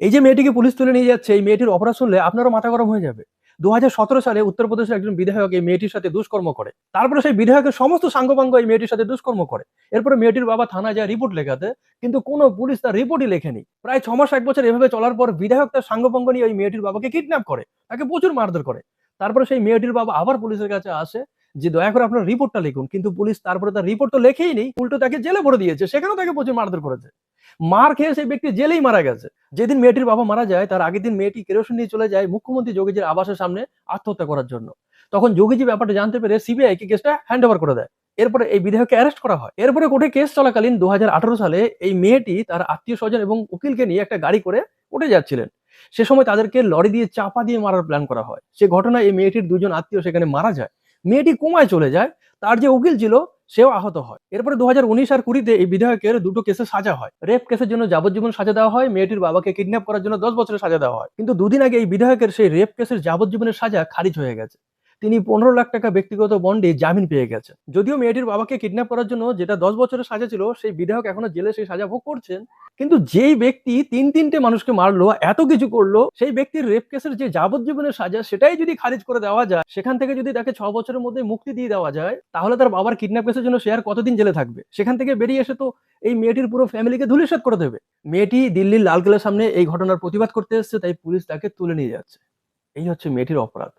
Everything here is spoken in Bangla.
এই যে মেয়েটিকে পুলিশ তুলে নিয়ে যাচ্ছে, এই মেয়েটির অপরাধ শুনলে আপনারও মাথা গরম হয়ে যাবে। দু হাজার সতেরো সালে উত্তরপ্রদেশের একজন বিধায়ক এই মেয়েটির সাথে দুষ্কর্ম করে। তারপরে সেই বিধায়কের সমস্ত সাঙ্গপাঙ্গ এই মেয়েটির সাথে দুষ্কর্ম করে। এরপরে মেয়েটির বাবা থানায় যায় রিপোর্ট লেখাতে, কিন্তু কোনো পুলিশ তার রিপোর্টই লেখেনি। প্রায় ছ মাস, এক বছর এভাবে চলার পর বিধায়ক তার সাঙ্গপাঙ্গ নিয়ে ওই মেয়েটির বাবাকে কিডন্যাপ করে। তাকে প্রচুর মারধর করে। তারপরে সেই মেয়েটির বাবা আবার পুলিশের কাছে আসে যে, দয়া করে আপনার রিপোর্টটা লিখুন। কিন্তু পুলিশ তারপরে তার রিপোর্ট তো লেখেই নেই, উল্টো তাকে জেলে ভরে দিয়েছে। সেখানেও তাকে প্রচুর মারধর করেছে। মার খেয়ে সেই ব্যক্তি জেলেই মারা গেছে। যেদিন মেয়েটির বাবা মারা যায়, তার আগের দিন মেয়েটি কেরোসিন নিয়ে চলে যায় মুখ্যমন্ত্রী যোগীজির আবাসের সামনে আত্মহত্যা করার জন্য। তখন যোগীজি ব্যাপারটা জানতে পেরে সিবিআই কে কেসটা হ্যান্ড ওভার করে দেয়। এরপরে এই বিধায়ককে অ্যারেস্ট করা হয়। এরপরে কোর্টে কেস চলাকালীন দু হাজার আঠারো সালে এই মেয়েটি তার আত্মীয় স্বজন এবং উকিলকে নিয়ে একটা গাড়ি করে উঠে যাচ্ছিলেন। সে সময় তাদেরকে লরি দিয়ে চাপা দিয়ে মারার প্ল্যান করা হয়। সে ঘটনায় এই মেয়েটির দুজন আত্মীয় সেখানে মারা যায়। মেয়েটি কোমায় চলে যায়। তার যে উকিল ছিল সেও আহত হয়। এরপরে দু হাজার উনিশ আর কুড়িতে এই বিধায়কের দুটো কেসে সাজা হয়। রেপ কেসের জন্য যাবজ্জীবন সাজা দেওয়া হয়, মেয়েটির বাবাকে কিডন্যাপ করার জন্য দশ বছরের সাজা দেওয়া হয়। কিন্তু দুদিন আগে এই বিধায়কের সেই রেপ কেসের যাবজ্জীবনের সাজা খারিজ হয়ে গেছে। তিনি পনেরো লাখ টাকা ব্যক্তিগত বন্ডে জামিন পেয়ে গেছেন। যদিও মেয়েটির বাবাকে কিডন্যাপ করার জন্য যেটা দশ বছরের সাজা ছিল, সেই বিধায়ক এখনও জেলে সেই সাজা ভোগ করছেন। কিন্তু যেই ব্যক্তি তিন তিনটে মানুষকে মারলো, এত কিছু করল, সেই ব্যক্তির রেপ কেসের যে যাবজ্জীবনের সাজা, সেটাই যদি খারিজ করে দেওয়া যায়, সেখান থেকে যদি তাকে ছ বছরের মধ্যে মুক্তি দিয়ে দেওয়া যায়, তাহলে তার বাবার কিডন্যাপ কেসের জন্য সে আর কতদিন জেলে থাকবে? সেখান থেকে বেরিয়ে এসে তো এই মেয়েটির পুরো ফ্যামিলিকে ধুলিসাৎ করে দেবে। মেয়েটি দিল্লির লালকেল্লার সামনে এই ঘটনার প্রতিবাদ করতে এসেছে, তাই পুলিশ তাকে তুলে নিয়ে যাচ্ছে। এই হচ্ছে মেয়েটির অপরাধ।